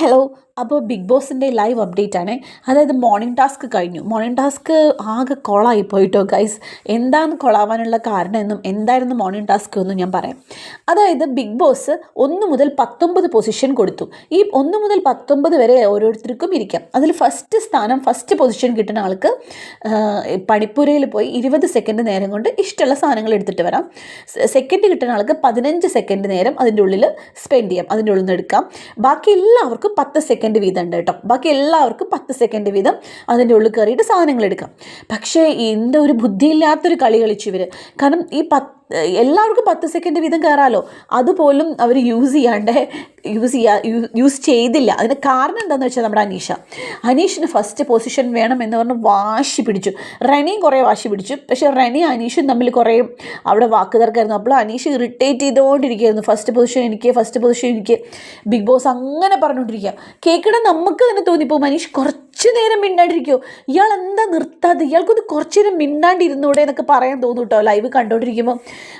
Hello അപ്പോൾ big ബോസിന്റെ live update ആണ് അതായത് മോർണിംഗ് ടാസ്ക് കഴിഞ്ഞു. മോർണിംഗ് ടാസ്ക് ആകെ കൊളായി പോയിട്ടോ ഗൈസ്. എന്താണ് കൊളാവാനുള്ള കാരണം എന്നും എന്തായിരുന്നു മോർണിംഗ് ടാസ്ക് എന്നും ഞാൻ പറയാം. അതായത് ബിഗ് ബോസ് ഒന്ന് മുതൽ പത്തൊമ്പത് പൊസിഷൻ കൊടുത്തു. ഈ ഒന്ന് മുതൽ പത്തൊമ്പത് വരെ ഓരോരുത്തർക്കും ഇരിക്കാം. അതിൽ ഫസ്റ്റ് സ്ഥാനം ഫസ്റ്റ് പൊസിഷൻ കിട്ടുന്ന ആൾക്ക് പണിപ്പുരയിൽ പോയി ഇരുപത് സെക്കൻഡ് നേരം കൊണ്ട് ഇഷ്ടമുള്ള സാധനങ്ങൾ എടുത്തിട്ട് വരാം. സെക്കൻഡ് കിട്ടുന്ന ആൾക്ക് പതിനഞ്ച് സെക്കൻഡ് നേരം അതിന്റെ ഉള്ളിൽ സ്പെൻഡ് ചെയ്യാം. അതിന്റെ ഉള്ളിൽ നിന്ന് എടുക്കാം. ബാക്കി എല്ലാവർക്കും പത്ത് സെക്കൻഡ് വീതം ഉണ്ട് കേട്ടോ. ബാക്കി എല്ലാവർക്കും പത്ത് സെക്കൻഡ് വീതം അതിന്റെ ഉള്ളിൽ കയറിയിട്ട് സാധനങ്ങൾ എടുക്കാം. പക്ഷേ എന്താ ഒരു ബുദ്ധിയില്ലാത്തൊരു കളി കളിച്ചു ഇവർ കാരണം ഈ പത്ത് എല്ലാവർക്കും പത്ത് സെക്കൻഡ് വീതം കയറാമല്ലോ അതുപോലും അവർ യൂസ് ചെയ്യാണ്ട് യൂസ് ചെയ്യാ യൂസ് ചെയ്തില്ല. അതിന് കാരണം എന്താണെന്ന് വെച്ചാൽ നമ്മുടെ അനീഷ. അനീഷിന് ഫസ്റ്റ് പൊസിഷൻ വേണം എന്ന് പറഞ്ഞ് വാശി പിടിച്ചു. റനിയും കുറേ വാശി പിടിച്ചു. പക്ഷേ റനി അനീഷും തമ്മിൽ കുറേ അവിടെ വാക്ക് തർക്കമായിരുന്നു. അപ്പോൾ അനീഷ് ഇറിറ്റേറ്റ് ചെയ്തുകൊണ്ടിരിക്കുകയായിരുന്നു. ഫസ്റ്റ് പൊസിഷൻ എനിക്ക് ഫസ്റ്റ് പൊസിഷൻ എനിക്ക്. ബിഗ് ബോസ് അങ്ങനെ പറഞ്ഞുകൊണ്ടിരിക്കുക. കേൾക്കണം നമുക്ക് തന്നെ തോന്നിപ്പോൾ അനീഷ് കുറച്ച് നേരം മിണ്ടാണ്ടിരിക്കുമോ ഇയാൾ എന്താ നിർത്താതെ? ഇയാൾക്കൊന്ന് കുറച്ച് നേരം മിണ്ടാണ്ടിരുന്നൂടെ എന്നൊക്കെ പറയാൻ തോന്നും കേട്ടോ. ലൈവ് കണ്ടുകൊണ്ടിരിക്കുമ്പോൾ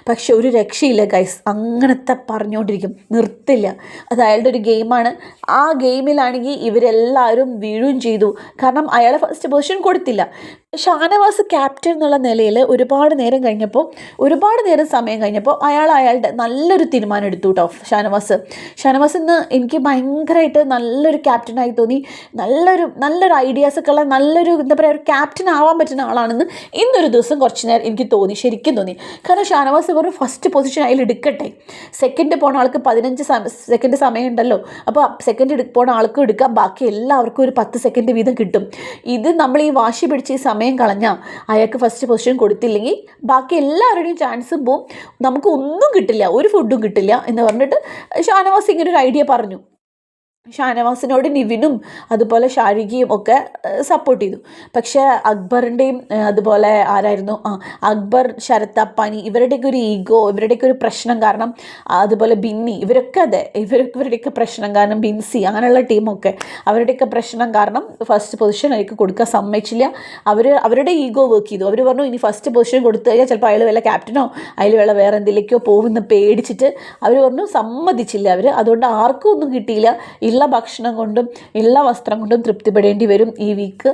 പക്ഷെ ഒരു രക്ഷയില്ല ഗൈസ് അങ്ങനത്തെ പറഞ്ഞുകൊണ്ടിരിക്കും. നിർത്തില്ല. അത് അയാളുടെ ഒരു ഗെയിമാണ്. ആ ഗെയിമിലാണെങ്കിൽ ഇവരെല്ലാവരും വീഴുകയും ചെയ്തു. കാരണം അയാളെ ഫസ്റ്റ് പൊസിഷൻ കൊടുത്തില്ല. ഷാനവാസ് ക്യാപ്റ്റൻ എന്നുള്ള നിലയിൽ ഒരുപാട് നേരം കഴിഞ്ഞപ്പോൾ ഒരുപാട് നേരം സമയം കഴിഞ്ഞപ്പോൾ അയാൾ അയാളുടെ നല്ലൊരു തീരുമാനം എടുത്തു കേട്ടോ ഷാനവാസ്. ഷാനവാസ് ഇന്ന് എനിക്ക് ഭയങ്കരമായിട്ട് നല്ലൊരു ക്യാപ്റ്റനായി തോന്നി. നല്ലൊരു നല്ലൊരു ഐഡിയാസൊക്കെ ഉള്ള നല്ലൊരു എന്താ പറയുക ഒരു ക്യാപ്റ്റൻ ആവാൻ പറ്റുന്ന ആളാണെന്ന് ഇന്നൊരു ദിവസം കുറച്ച് നേരം എനിക്ക് തോന്നി ശരിക്കും തോന്നി. കാരണം ഷാനവാസ് പറഞ്ഞു ഫസ്റ്റ് പൊസിഷൻ അതിൽ എടുക്കട്ടെ. സെക്കൻഡ് പോണ ആൾക്ക് പതിനഞ്ച് സെക്കൻഡ് സമയം ഉണ്ടല്ലോ അപ്പോൾ സെക്കൻഡ് പോണ ആൾക്കും എടുക്കാം. ബാക്കി എല്ലാവർക്കും ഒരു പത്ത് സെക്കൻഡ് വീതം കിട്ടും. ഇത് നമ്മൾ ഈ വാശി പിടിച്ച് ഈ സമയം കളഞ്ഞാൽ അയാൾക്ക് ഫസ്റ്റ് പൊസിഷൻ കൊടുത്തില്ലെങ്കിൽ ബാക്കി എല്ലാവരുടെയും ചാൻസും പോവും. നമുക്ക് ഒന്നും കിട്ടില്ല ഒരു ഫുഡും കിട്ടില്ല എന്ന് പറഞ്ഞിട്ട് ഷാനവാസ് ഇങ്ങനെ ഒരു ഐഡിയ പറഞ്ഞു. ഷാനവാസിനോട് നിവിനും അതുപോലെ ഷാരികയും ഒക്കെ സപ്പോർട്ട് ചെയ്തു. പക്ഷേ അക്ബറിന്റെയും അതുപോലെ ആരായിരുന്നു? ആ അക്ബർ ശരത് അപ്പാനി ഇവരുടെയൊക്കെ ഒരു ഈഗോ ഇവരുടെയൊക്കെ ഒരു പ്രശ്നം കാരണം അതുപോലെ ബിന്നി ഇവരൊക്കെ അതെ ഇവർ ഇവരുടെയൊക്കെ പ്രശ്നം കാരണം ബിൻസി അങ്ങനെയുള്ള ടീമൊക്കെ അവരുടെയൊക്കെ പ്രശ്നം കാരണം ഫസ്റ്റ് പൊസിഷൻ അവർക്ക് കൊടുക്കാൻ സമ്മതിച്ചില്ല. അവർ അവരുടെ ഈഗോ വർക്ക് ചെയ്തു. അവർ പറഞ്ഞു ഇനി ഫസ്റ്റ് പൊസിഷൻ കൊടുത്തു കഴിഞ്ഞാൽ ചിലപ്പോൾ അയാൾ വല്ല ക്യാപ്റ്റനോ അതിൽ വല്ല വേറെ എന്തിലേക്കോ പോകുമെന്ന് പേടിച്ചിട്ട് അവർ പറഞ്ഞു സമ്മതിച്ചില്ല അവർ അതുകൊണ്ട് ആർക്കും ഒന്നും കിട്ടിയില്ല. ഉള്ള ഭക്ഷണം കൊണ്ടും ഉള്ള വസ്ത്രം കൊണ്ടും തൃപ്തിപ്പെടേണ്ടി വരും ഈ വീക്ക്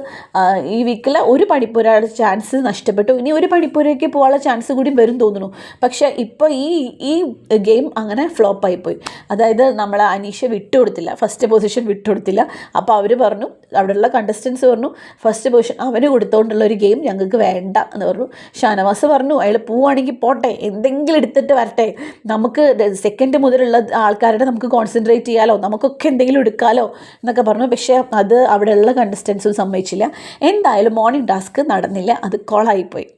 ഈ വീക്കിൽ ഒരു പണിപ്പുരയുടെ ചാൻസ് നഷ്ടപ്പെട്ടു. ഇനി ഒരു പണിപ്പുരയ്ക്ക് പോകാനുള്ള ചാൻസ് കൂടി വരും തോന്നുന്നു. പക്ഷേ ഇപ്പോൾ ഈ ഈ ഗെയിം അങ്ങനെ ഫ്ലോപ്പായി പോയി അതായത് നമ്മൾ അനീഷ വിട്ടുകൊടുത്തില്ല. ഫസ്റ്റ് പൊസിഷൻ വിട്ടുകൊടുത്തില്ല. അപ്പോൾ അവർ പറഞ്ഞു അവിടെയുള്ള കണ്ടസ്റ്റൻസ് പറഞ്ഞു ഫസ്റ്റ് പൊസിഷൻ അവന് കൊടുത്തുകൊണ്ടുള്ള ഒരു ഗെയിം ഞങ്ങൾക്ക് വേണ്ട എന്ന് പറഞ്ഞു. ഷാനവാസ് പറഞ്ഞു അയാൾ പോവുകയാണെങ്കിൽ പോട്ടെ എന്തെങ്കിലും എടുത്തിട്ട് വരട്ടെ. നമുക്ക് സെക്കൻഡ് മുതലുള്ള ആൾക്കാരുടെ നമുക്ക് കോൺസെൻട്രേറ്റ് ചെയ്യാലോ. നമുക്കൊക്കെ എന്തെങ്കിലും എടുക്കാലോ എന്നൊക്കെ പറഞ്ഞു. പക്ഷേ അത് അവിടെയുള്ള കണ്ടസ്റ്റൻസും സമ്മതിച്ചില്ല. എന്തായാലും മോർണിംഗ് ടാസ്ക് നടന്നില്ല. അത് കോളായിപ്പോയി